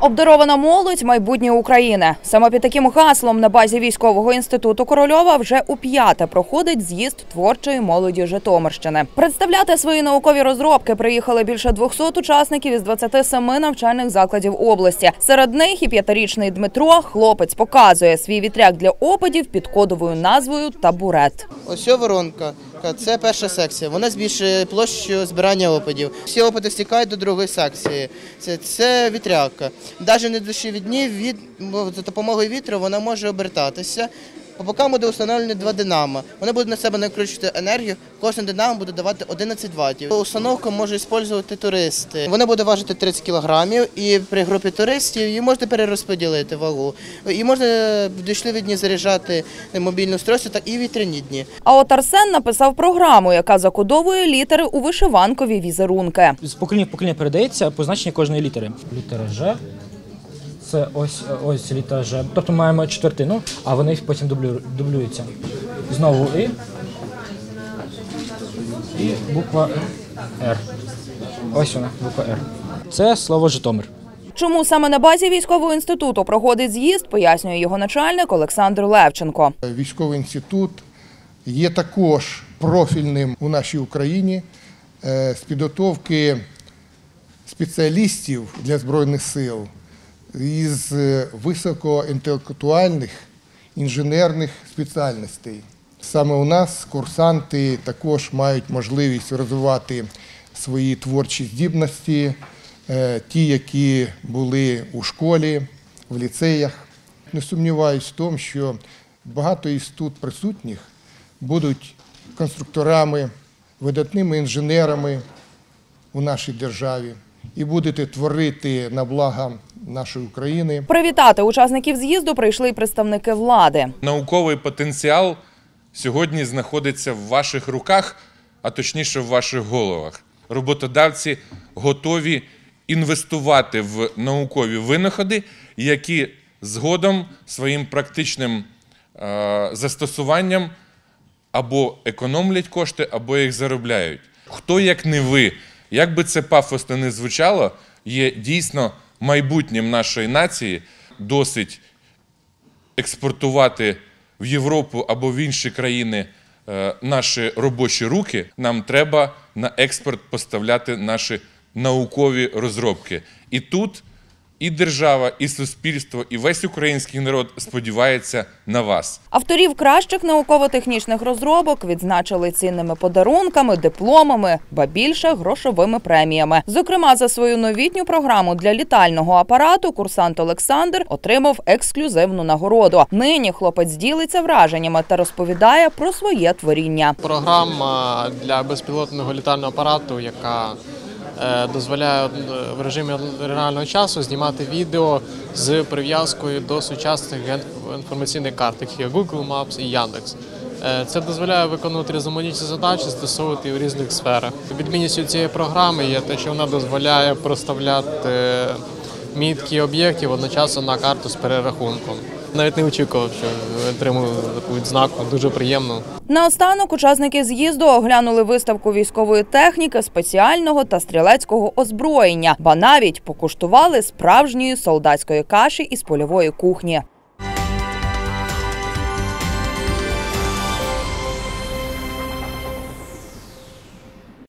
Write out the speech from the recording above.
Обдарована молодь майбутнє України. Саме під таким гаслом на базі військового інституту Корольова вже у п'яте проходить з'їзд творчої молоді Житомирщини. Представляти свої наукові розробки приїхали більше 200 учасників із 27 навчальних закладів області. Серед них і п'ятирічний Дмитро. Хлопець показує свій вітряк для опадів під кодовою назвою Табурет. Ось воронка. Це перша секція. Вона збільшує площу збирання опадів. Всі опади стікають до другої секції. Це, це вітряка. Навіть не дні від бо за допомогою вітру вона може обертатися. По бокам буде встановлені два динамо. Вони будуть на себе накручувати енергію. Кожен динамо буде давати 11 ваттів. Установку можуть використовувати туристи. Вона буде важити 30 кілограмів, і при групі туристів її можна перерозподілити вагу. І можна в дощові дні заряджати мобільне устройство, так і вітряні дні. А от Арсен написав програму, яка закодовує літери у вишиванкові візерунки. З покоління в покоління передається позначення кожної літери. Літера Ж. Це ось ось літера Ж. Тобто маємо четвертину, а вони потім дублю, дублюються. Знову І. І буква Р. Ось вона, буква Р. Це слово Житомир. Чому саме на базі військового інституту проходить з'їзд, пояснює його начальник Олександр Левченко. Військовий інститут є також профільним у нашій Україні е, з підготовки спеціалістів для Збройних сил із е, високоінтелектуальних інженерних спеціальностей. Саме у нас курсанти також мають можливість розвивати свої творчі здібності, е, ті, які були у школі, в ліцеях. Не сумніваюсь в тому, що багато із тут присутніх будуть конструкторами, видатними інженерами у нашій державі і будете творити на благо нашої України. Привітати учасників з'їзду прийшли й представники влади. Науковий потенціал сьогодні знаходиться в ваших руках, а точніше в ваших головах. Роботодавці готові інвестувати в наукові винаходи, які згодом своїм практичним е, застосуванням або економлять кошти, або їх заробляють. Хто як не ви, як би це пафосно не звучало, є дійсно майбутнім нашої нації досить експортувати в Європу або в інші країни е, наші робочі руки, нам треба на експорт поставляти наші наукові розробки. І тут і держава, і суспільство, і весь український народ сподівається на вас. Авторів кращих науково-технічних розробок відзначили цінними подарунками, дипломами, ба більше грошовими преміями. Зокрема, за свою новітню програму для літального апарату курсант Олександр отримав ексклюзивну нагороду. Нині хлопець ділиться враженнями та розповідає про своє творіння. Програма для безпілотного літального апарату, яка дозволяє е, в режимі реального часу знімати відео з прив'язкою до сучасних інформаційних карт, таких як Google Maps і Яндекс. Е, Це дозволяє виконувати різноманітні задачі, застосовувати в різних сферах. Відмінністю цієї програми є те, що вона дозволяє проставляти мітки об'єктів одночасно на карту з перерахунком. Навіть не очікував, що отримую таку відзнаку. Дуже приємно. Наостанок учасники з'їзду оглянули виставку військової техніки, спеціального та стрілецького озброєння, ба навіть покуштували справжньої солдатської каші із польової кухні.